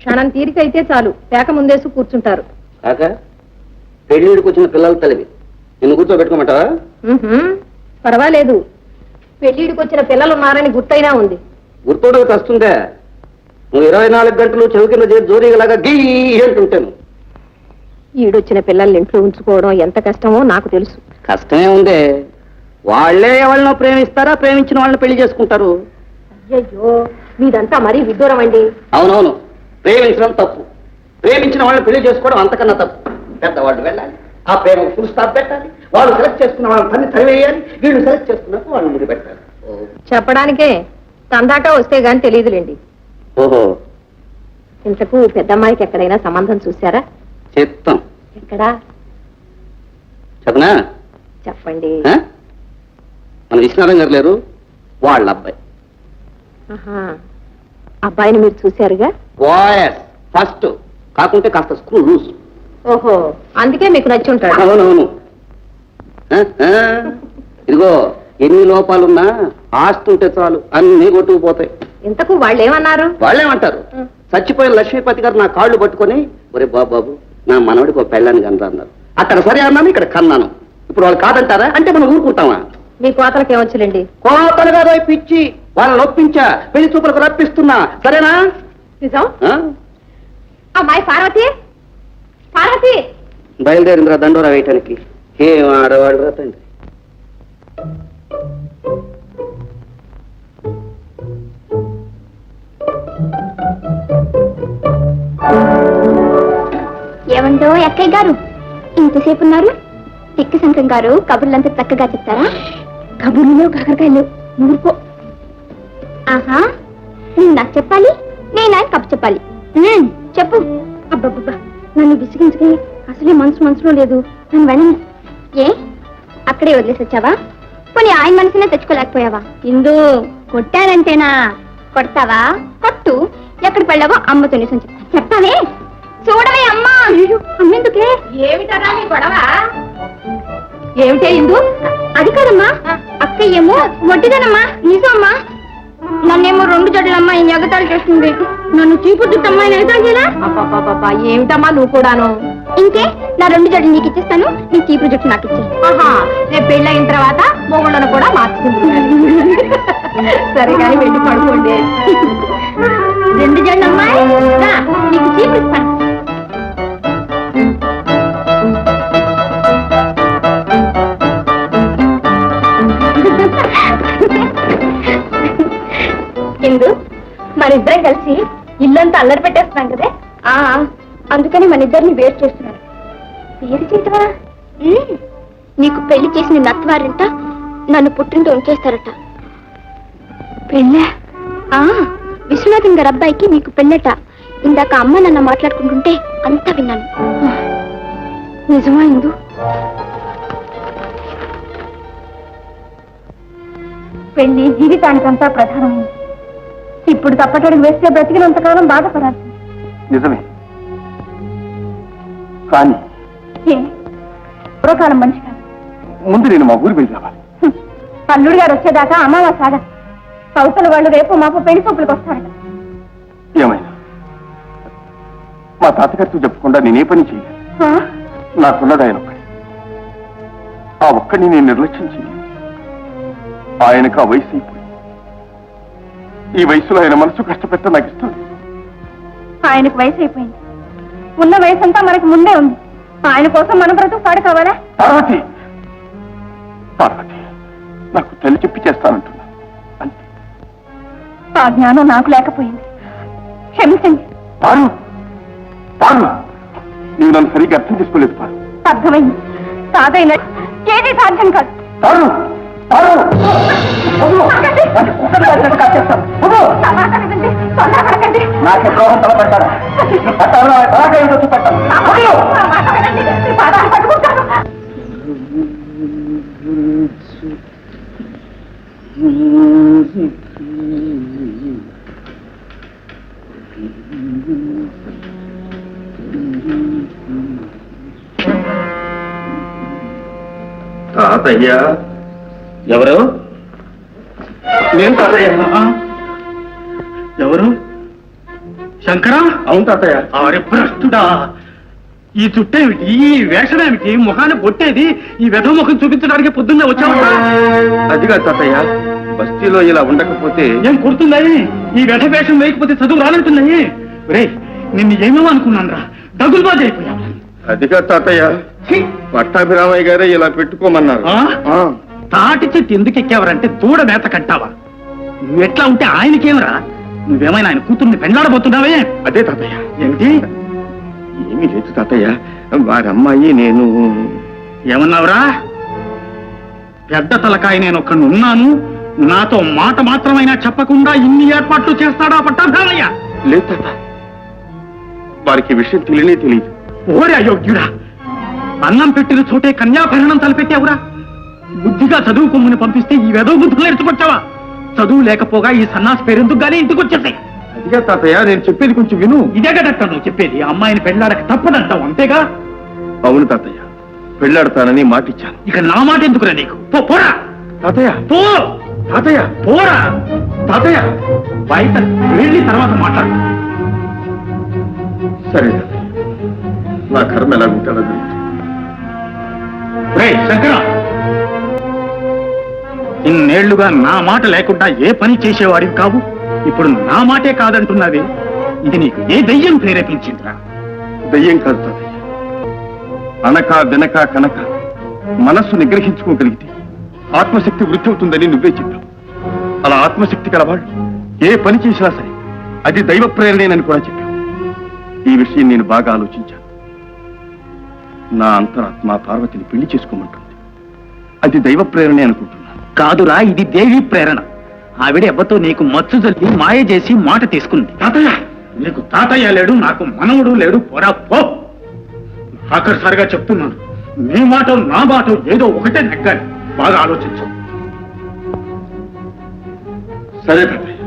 క్షణం తీరికైతే చాలు. పేక ముందేసి కూర్చుంటారు. కాక పెళ్ళిడికి వచ్చిన పిల్లల తల్లివి నిన్ను కూర్చోబెట్టుకోమంటావా? పర్వాలేదు. పెళ్ళిడికి వచ్చిన పిల్లలు ఉన్నారని గుర్తైనా ఉంది. గుర్తుండక వస్తుందే నువ్వు ఇరవై నాలుగు గంటలు చెవి కింద చేరి జోరీలాగా గీ అంటుంటాను. ఈడొచ్చిన పిల్లల్ని ఇంట్లో ఉంచుకోవడం ఎంత కష్టమో నాకు తెలుసు. కష్టమే ఉందే. వాళ్ళే ఎవరినో ప్రేమిస్తారా? ప్రేమించిన వాళ్ళని పెళ్ళి చేసుకుంటారు. అయ్యయ్యో మీదంతా మరీ విడ్డూరం అండి. అవునవును. ప్రేమించడం తప్పు. ప్రేమించిన వాళ్ళని పెళ్ళి చేసుకోవడం అంతకన్నా తప్పు. పెద్దవాళ్ళు వెళ్ళాలి ఆ ప్రేమ ఫుల్ స్టాప్ పెట్టాలి. వాళ్ళు సెలెక్ట్ చేసుకున్న వాళ్ళని తన్ని తరివేయాలి. వీళ్ళు సెలెక్ట్ చేసుకున్నప్పుడు వాళ్ళు ముడి పెట్టాలి. చెప్పడానికే తందాక వస్తే గాని తెలియదులేండి. ఓహో. ఇంతకు పెద్దమ్మాయికి ఎక్కడైనా సంబంధం చూసారా చెప్తాం. ఎక్కడా? చదనా చెప్పండి? మన విశ్వనాథం గారు లేరు వాళ్ళ అబ్బాయి. ఆహా. అబ్బాయిని మీరు చూశారుగా? వాయస్ ఫస్ట్ కాకుంటే కాస్త స్క్రూ లూజ్ ఓహో అందుకే మీకు నచ్చి ఉంటాడు. అవునవును. ఆ, ఆ. ఇదిగో ఎన్ని లోపాలున్నా ఆస్తి ఉంటే చాలు అన్ని కొట్టుకుపోతాయి ఇంతకు వాళ్ళు ఏమన్నారు వాళ్ళేమంటారు చచ్చిపోయిన లక్ష్మీపతి గారు నా కాళ్ళు పట్టుకొని ఒరే బాబు బాబు నా మనవడికి ఒక పెళ్ళాన్ని కన్నా అన్నారు. అక్కడ సరే అన్నాను ఇక్కడ కన్నాను. ఇప్పుడు వాళ్ళు కాదంటారా? అంటే మనం ఊరుకుంటామా? మీ కోతలకి ఏమొచ్చులేండి కోతలు కాదు పిచ్చి. వాళ్ళని ఒప్పించా పెళ్ళి చూపులకు రప్పిస్తున్నా. సరేనా? నిజం? ఆ? అమ్మాయి పార్వతి? పార్వతి! బయలుదేరిందిరా దండోరా వేయటానికి. ఏం ఆడవాడు రా తండ్రి. ఏమంటో ఎక్కయ్య గారు? ఇంతసేపు ఉన్నారు? తిక్కి శంకరం గారు కబుర్లంతా చక్కగా చెప్తారా? కబుర్లు కాకరకాయలు నూరుకో. ఆహా. నువ్వు నాకు చెప్పాలి నేను ఆయన కప్పు చెప్పాలి. చెప్పు. అబ్బబ్బబ్బా నన్ను విసిగించుకుని అసలే మనసు మనసులో లేదు. నన్ను వెళ్ళను ఏ? అక్కడే వదిలేసి వచ్చావా? పోనీ ఆయన మనసునే తెచ్చుకోలేకపోయావా? ఇందు కొట్టానంటేనా కొడతావా? కొట్టు. ఎక్కడ పెళ్ళావో అమ్మతో చెప్తా చెప్తావే చూడవే అమ్మా. అమ్మెందుకే? ఏమిటరా మీ గొడవ? ఏమిటే ఇందు? అది కాదమ్మా. అక్క ఏమో వడ్డీదనమ్మా నిజమ్మా నన్నేమో రెండు జడ్లమ్మా ఈ ఎగతాలు చేస్తుంది. నన్ను చీపు ఎగతాలు చేయరా అబ్బబ్బబ్బబ్బా, ఏమిటమ్మా నువ్వు కూడాను? ఇంకే నా రెండు జడ్లు నీకు ఇచ్చేస్తాను నీ చీపు జుట్టు నాకు ఇచ్చే ఆహా రేపు పెళ్ళయిన తర్వాత మొగుళ్ళను కూడా మార్చుకుంటున్నాను సరే కానీ వెళ్ళి పడుకోండి. రెండు జడ్లు అమ్మాయి రా, నీకు చీపు ఇస్తాను. మనిద్దరం కలిసి ఇల్లంతా అల్లరి పెట్టేస్తున్నాం కదే? ఆ అందుకని మన ఇద్దరిని వేరు చేస్తున్నాను. వేరు చేయటమా నీకు పెళ్ళి చేసిన నత్వారింట నన్ను పుట్టింటూ ఉంచేస్తారట పెళ్ళా? ఆ విశ్వనాథం గారి అబ్బాయికి నీకు పెళ్ళట. ఇందాక అమ్మ నన్ను మాట్లాడుకుంటుంటే అంతా విన్నాను. నిజమా ఇందు? పెళ్ళి జీవితానికంతా ప్రధానమైంది. ఇప్పుడు తప్పటడుగు వేస్తే బ్రతికినంతకాలం బాధపడాలి. నిజమే. కానీ ఏ? పూర్వకాలం మంచి కాదు. ముందు నేను మా ఊరు వెళ్ళి రావాలి. అల్లుడు గారు వచ్చేదాకా అమ్మావా సాగ కౌసల వాళ్ళు రేపు మాపు పెళ్ళి చూపులకు వస్తారట. ఏమైనా? మా తాతగారితో చెప్పకుండా నేనే పని చేయలేదు ఆ? నాకున్నది ఆయన ఒక్కడి. ఆ ఒక్కడిని నేను నిర్లక్ష్యం చేయలేదు ఆయనకు ఆ వయసు అయిపోయింది. ఈ వయసులో ఆయన మనసు కష్టపెట్ట నాకు ఇష్టం. ఆయనకు వయసు అయిపోయింది. ఉన్న వయసు అంతా మనకు ముందే ఉంది. ఆయన కోసం మన బ్రతుకు పాడు కావాలా? పార్వతి! పార్వతి నాకు తల్లి చెప్పి చేస్తానంటున్నా. అంతే. ఆ జ్ఞానం నాకు లేకపోయింది. క్షమించండి. పారు! పారు! నీవు నన్ను సరిగ్గా అర్థం చేసుకోలేదు పారు. అర్థమైంది. సాధైన ఏది సాధ్యం కాదు. పారు! పారు. నాకు ద్రోహం. తాతయ్య. ఎవరు? నేను తాతయ్య. ఎవరు? శంకరా? అవును తాతయ్య. అరే భ్రష్టుడా. ఈ చుట్టేమిటి? ఈ వేషమేమిటి? ముఖాన్ని పొట్టేది ఈ వెధ ముఖం చూపించడానికి పొద్దున్నే వచ్చావా అదిగా తాతయ్య. బస్తీలో ఇలా ఉండకపోతే ఏం కుడుతున్నాయి? ఈ వెధ వేషం వేయకపోతే చదువు రానంటున్నాయి? రే నిన్ను ఏమేమో అనుకున్నాను రా డగులు బాధ అయిపోయావు అదిగా తాతయ్య. పట్టాభిరామయ్య గారే ఇలా పెట్టుకోమన్నారు. ఆ? ఆ. తాటి చెట్టు ఎందుకు ఎక్కావరంటే దూడ మేత కట్టావా? నువ్వు ఎట్లా ఉంటే ఆయనకేమరా నువ్వేమైనా ఆయన కూతుర్ని పెండ్లాడబోతున్నావే? అదే తాతయ్య. ఏమిటి? ఏమీ లేదు తాతయ్య. వారి అమ్మాయి నేను. ఏమన్నావురా? పెద్ద తలకాయ నేను ఒక్కడు ఉన్నాను. నాతో మాట మాత్రమైనా చెప్పకుండా ఇన్ని ఏర్పాట్లు చేస్తాడా పట్టాభామయ్య లేదు తాత. వారికి విషయం తెలియనే తెలియదు. ఓరే అయోగ్యుడా! అన్నం పెట్టిన చోటే కన్యాభరణం తలపెట్టావురా. బుద్ధిగా చదువుకోమని పంపిస్తే ఈ వెదవ బుద్ధులు నేర్చుకొచ్చావా? చదువు లేకపోగా ఈ సన్నాసి పేరెందుకు గానీ ఇంటికి వచ్చేసాయి అదిగా తాతయ్య నేను చెప్పేది కొంచెం విను. ఇదే కదట నువ్వు చెప్పేది. ఆ అమ్మాయిని పెళ్ళాడక తప్పదంటావు అంతేగా? అవును తాతయ్య. పెళ్ళాడతానని మాటిచ్చాను. ఇక నా మాట ఎందుకురా నీకు? పో పోరా. తాతయ్య. పో. తాతయ్య. పోరా. తాతయ్య. బయట వెళ్ళి తర్వాత మాట్లాడు. సరే తాతయ్య. నా కర్మ ఎలా ఉంటాడో తెలియదు రేయ్ శంకర. ఇన్నేళ్ళుగా నా మాట లేకుండా ఏ పని చేసేవాడివి కావు? ఇప్పుడు నా మాటే కాదంటున్నది. ఇది నీకు ఏ దయ్యం ప్రేరేపించిందిరా? దయ్యం కాదు అనక వెనక కనక మనస్సు నిగ్రహించుకోగలిగితే ఆత్మశక్తి వృద్ధి అవుతుందని నువ్వే చెప్పావు. అలా ఆత్మశక్తి కలవాళ్ళు ఏ పని చేసినా సరే అది దైవ ప్రేరణేనని కూడా చెప్పావు. ఈ విషయం నేను బాగా ఆలోచించాను. నా అంతరాత్మ పార్వతిని పెళ్ళి చేసుకోమంటుంది. అది దైవ ప్రేరణే అనుకుంటున్నాను కాదురా ఇది దేవి ప్రేరణ. ఆవిడ ఎవ్వతో నీకు మచ్చు జల్లి మాయ చేసి మాట తీసుకుంది. తాతయ్య! నీకు తాతయ్య లేడు నాకు మనవుడు లేడు పోరా పో! ఆఖరిసారిగా చెప్తున్నాను నీ మాట నా మాట ఏదో ఒకటే నెగ్గాలి. బాగా ఆలోచించు. సరే తాతయ్య.